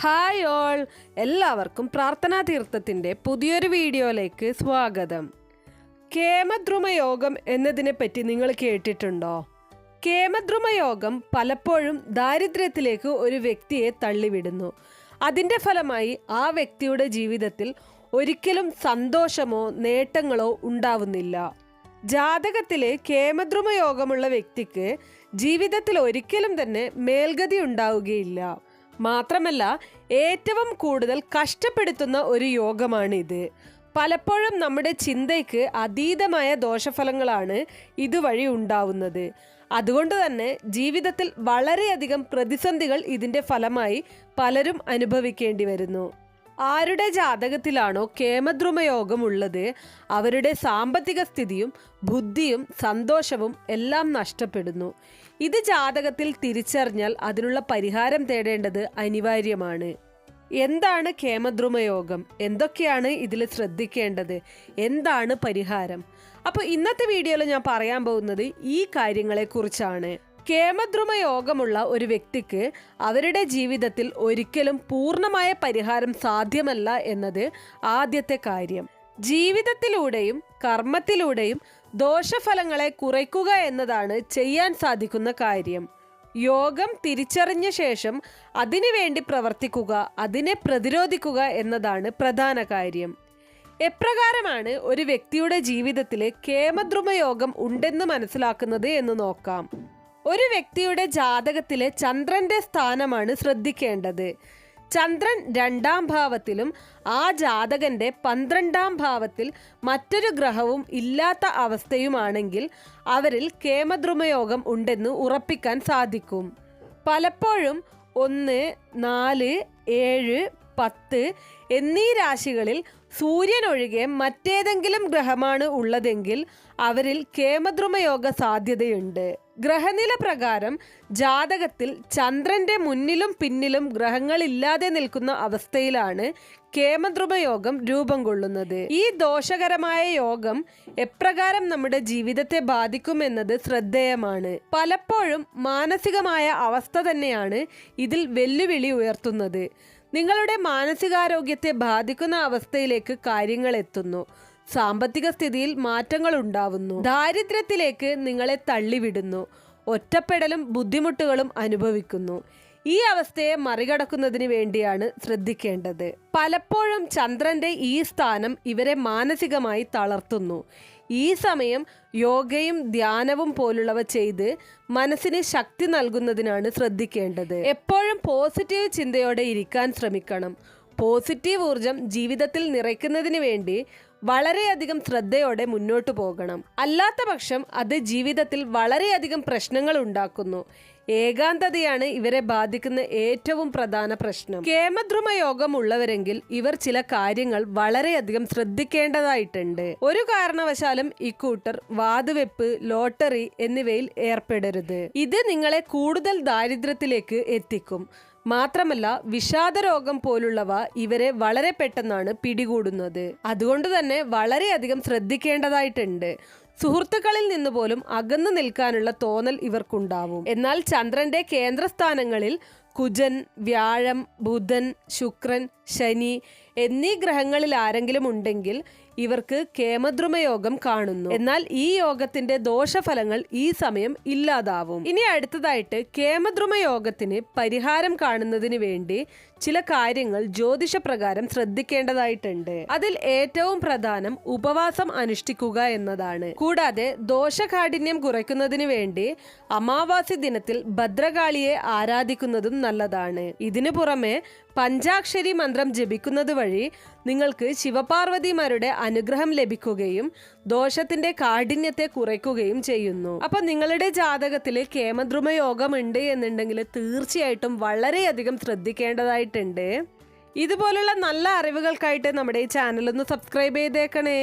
Hi all. എല്ലാവർക്കും പ്രാർത്ഥനാ തീർത്ഥത്തിന്റെ പുതിയൊരു വീഡിയോയിലേക്ക് സ്വാഗതം. കേമദ്രുമ യോഗം എന്നതിനെപ്പറ്റി നിങ്ങൾ കേട്ടിട്ടുണ്ടോ? കേമദ്രുമ യോഗം പലപ്പോഴും ദാരിദ്ര്യത്തിലേക്ക് ഒരു വ്യക്തിയെ തള്ളിവിടുന്നു. അതിന്റെ ഫലമായി ആ വ്യക്തിയുടെ ജീവിതത്തിൽ ഒരിക്കലും സന്തോഷമോ നേട്ടങ്ങളോ ഉണ്ടാവുന്നില്ല. ജാതകത്തിലെ കേമദ്രുമ യോഗമുള്ള വ്യക്തിക്ക് ജീവിതത്തിൽ ഒരിക്കലും തന്നെ മേൽഗതി ഉണ്ടാവുകയില്ല. മാത്രമല്ല ഏറ്റവും കൂടുതൽ കഷ്ടപ്പെടുത്തുന്ന ഒരു യോഗമാണ് ഇത് പലപ്പോഴും നമ്മുടെ ചിന്തയ്ക്ക് അതീതമായ ദോഷഫലങ്ങളാണ് ഇതുവഴി ഉണ്ടാവുന്നത്. അതുകൊണ്ട് തന്നെ ജീവിതത്തിൽ വളരെയധികം പ്രതിസന്ധികൾ ഇതിന്റെ ഫലമായി പലരും അനുഭവിക്കേണ്ടി വരുന്നു. ആരുടെ ജാതകത്തിലാണോ കേമദ്രുമയോഗമുള്ളത് അവരുടെ സാമ്പത്തിക സ്ഥിതിയും ബുദ്ധിയും സന്തോഷവും എല്ലാം നഷ്ടപ്പെടുന്നു. ഇത് ജാതകത്തിൽ തിരിച്ചറിഞ്ഞാൽ അതിനുള്ള പരിഹാരം തേടേണ്ടത് അനിവാര്യമാണ്. എന്താണ് കേമദ്രുമയോഗം? എന്തൊക്കെയാണ് ഇതിൽ ശ്രദ്ധിക്കേണ്ടത്? എന്താണ് പരിഹാരം? അപ്പോൾ ഇന്നത്തെ വീഡിയോയിൽ ഞാൻ പറയാൻ പോകുന്നത് ഈ കാര്യങ്ങളെക്കുറിച്ചാണ്. കേമദ്രുമ യോഗമുള്ള ഒരു വ്യക്തിക്ക് അവരുടെ ജീവിതത്തിൽ ഒരിക്കലും പൂർണമായ പരിഹാരം സാധ്യമല്ല എന്നത് ആദ്യത്തെ കാര്യം. ജീവിതത്തിലൂടെയും കർമ്മത്തിലൂടെയും ദോഷഫലങ്ങളെ കുറയ്ക്കുക എന്നതാണ് ചെയ്യാൻ സാധിക്കുന്ന കാര്യം. യോഗം തിരിച്ചറിഞ്ഞ ശേഷം അതിനുവേണ്ടി പ്രവർത്തിക്കുക അതിനെ പ്രതിരോധിക്കുക എന്നതാണ് പ്രധാന കാര്യം. എപ്രകാരമാണ് ഒരു വ്യക്തിയുടെ ജീവിതത്തിലെ കേമദ്രുമ യോഗം ഉണ്ടെന്ന് മനസ്സിലാക്കുന്നത് എന്ന് നോക്കാം. ഒരു വ്യക്തിയുടെ ജാതകത്തിലെ ചന്ദ്രന്റെ സ്ഥാനമാണ് ശ്രദ്ധിക്കേണ്ടത്. ചന്ദ്രൻ രണ്ടാം ഭാവത്തിലും ആ ജാതകന്റെ പന്ത്രണ്ടാം ഭാവത്തിൽ മറ്റൊരു ഗ്രഹവും ഇല്ലാത്ത അവസ്ഥയുമാണെങ്കിൽ അവരിൽ കേമദ്രുമയോഗം ഉണ്ടെന്ന് ഉറപ്പിക്കാൻ സാധിക്കും. പലപ്പോഴും ഒന്ന് നാല് ഏഴ് പത്ത് എന്നീ രാശികളിൽ സൂര്യൻ ഒഴികെ മറ്റേതെങ്കിലും ഗ്രഹമാണ് ഉള്ളതെങ്കിൽ അവരിൽ കേമദ്രുമയോഗ സാധ്യതയുണ്ട്. ഗ്രഹനില പ്രകാരം ജാതകത്തിൽ ചന്ദ്രന്റെ മുന്നിലും പിന്നിലും ഗ്രഹങ്ങളില്ലാതെ നിൽക്കുന്ന അവസ്ഥയിലാണ് കേമദ്രുമയോഗം രൂപം കൊള്ളുന്നത്. ഈ ദോഷകരമായ യോഗം എപ്രകാരം നമ്മുടെ ജീവിതത്തെ ബാധിക്കുമെന്നത് ശ്രദ്ധേയമാണ്. പലപ്പോഴും മാനസികമായ അവസ്ഥ തന്നെയാണ് ഇതിൽ വെല്ലുവിളി ഉയർത്തുന്നത്. നിങ്ങളുടെ മാനസികാരോഗ്യത്തെ ബാധിക്കുന്ന അവസ്ഥയിലേക്ക് കാര്യങ്ങൾ എത്തുന്നു. സാമ്പത്തിക സ്ഥിതിയിൽ മാറ്റങ്ങൾ ഉണ്ടാവുന്നു. ദാരിദ്ര്യത്തിലേക്ക് നിങ്ങളെ തള്ളിവിടുന്നു. ഒറ്റപ്പെടലും ബുദ്ധിമുട്ടുകളും അനുഭവിക്കുന്നു. ഈ അവസ്ഥയെ മറികടക്കുന്നതിന് വേണ്ടിയാണ് ശ്രദ്ധിക്കേണ്ടത്. പലപ്പോഴും ചന്ദ്രന്റെ ഈ സ്ഥാനം ഇവരെ മാനസികമായി തളർത്തുന്നു. ഈ സമയം യോഗയും ധ്യാനവും പോലുള്ളവ ചെയ്ത് മനസ്സിന് ശക്തി നൽകുന്നതിനാണ് ശ്രദ്ധിക്കേണ്ടത്. എപ്പോഴും പോസിറ്റീവ് ചിന്തയോടെ ഇരിക്കാൻ ശ്രമിക്കണം. പോസിറ്റീവ് ഊർജം ജീവിതത്തിൽ നിറയ്ക്കുന്നതിന് വേണ്ടി വളരെയധികം ശ്രദ്ധയോടെ മുന്നോട്ടു പോകണം. അല്ലാത്ത പക്ഷം അത് ജീവിതത്തിൽ വളരെയധികം പ്രശ്നങ്ങൾ ഉണ്ടാക്കുന്നു. ഏകാന്തതയാണ് ഇവരെ ബാധിക്കുന്ന ഏറ്റവും പ്രധാന പ്രശ്നം. കേമദ്രുമ യോഗം ഉള്ളവരെങ്കിൽ ഇവർ ചില കാര്യങ്ങൾ വളരെയധികം ശ്രദ്ധിക്കേണ്ടതായിട്ടുണ്ട്. ഒരു കാരണവശാലും ഇക്കൂട്ടർ വാതുവെപ്പ് ലോട്ടറി എന്നിവയിൽ ഏർപ്പെടരുത്. ഇത് നിങ്ങളെ കൂടുതൽ ദാരിദ്ര്യത്തിലേക്ക് എത്തിക്കും. മാത്രമല്ല വിഷാദരോഗം പോലുള്ളവ ഇവരെ വളരെ പെട്ടെന്നാണ് പിടികൂടുന്നത്. അതുകൊണ്ട് തന്നെ വളരെയധികം ശ്രദ്ധിക്കേണ്ടതായിട്ടുണ്ട്. സുഹൃത്തുക്കളിൽ നിന്ന് പോലും അകന്നു നിൽക്കാനുള്ള തോന്നൽ ഇവർക്കുണ്ടാവും. എന്നാൽ ചന്ദ്രന്റെ കേന്ദ്രസ്ഥാനങ്ങളിൽ കുജൻ വ്യാഴം ബുധൻ ശുക്രൻ ശനി എന്നീ ഗ്രഹങ്ങളിൽ ആരെങ്കിലും ഉണ്ടെങ്കിൽ ഇവർക്ക് കേമദ്രുമയോഗം കാണുന്നു. എന്നാൽ ഈ യോഗത്തിന്റെ ദോഷഫലങ്ങൾ ഈ സമയം ഇല്ലാതാവും. ഇനി അടുത്തതായിട്ട് കേമദ്രുമ യോഗത്തിന് പരിഹാരം കാണുന്നതിന് വേണ്ടി ചില കാര്യങ്ങൾ ജ്യോതിഷ പ്രകാരം ശ്രദ്ധിക്കേണ്ടതായിട്ടുണ്ട്. അതിൽ ഏറ്റവും പ്രധാനം ഉപവാസം അനുഷ്ഠിക്കുക എന്നതാണ്. കൂടാതെ ദോഷകാഠിന്യം കുറയ്ക്കുന്നതിന് വേണ്ടി അമാവാസി ദിനത്തിൽ ഭദ്രകാളിയെ ആരാധിക്കുന്നതും നല്ലതാണ്. ഇതിനു പുറമെ പഞ്ചാക്ഷരി മന്ത്രം ജപിക്കുന്നത് വഴി നിങ്ങൾക്ക് ശിവപാർവതിമാരുടെ അനുഗ്രഹം ലഭിക്കുകയും ദോഷത്തിന്റെ കാഠിന്യത്തെ കുറയ്ക്കുകയും ചെയ്യുന്നു. അപ്പൊ നിങ്ങളുടെ ജാതകത്തിൽ കേമദ്രുമ യോഗം ഉണ്ട് എന്നുണ്ടെങ്കിൽ തീർച്ചയായിട്ടും വളരെയധികം ശ്രദ്ധിക്കേണ്ടതായിട്ടുണ്ട്. ഇതുപോലുള്ള നല്ല അറിവുകൾക്കായിട്ട് നമ്മുടെ ഈ ചാനൽ ഒന്ന് സബ്സ്ക്രൈബ് ചെയ്തേക്കണേ.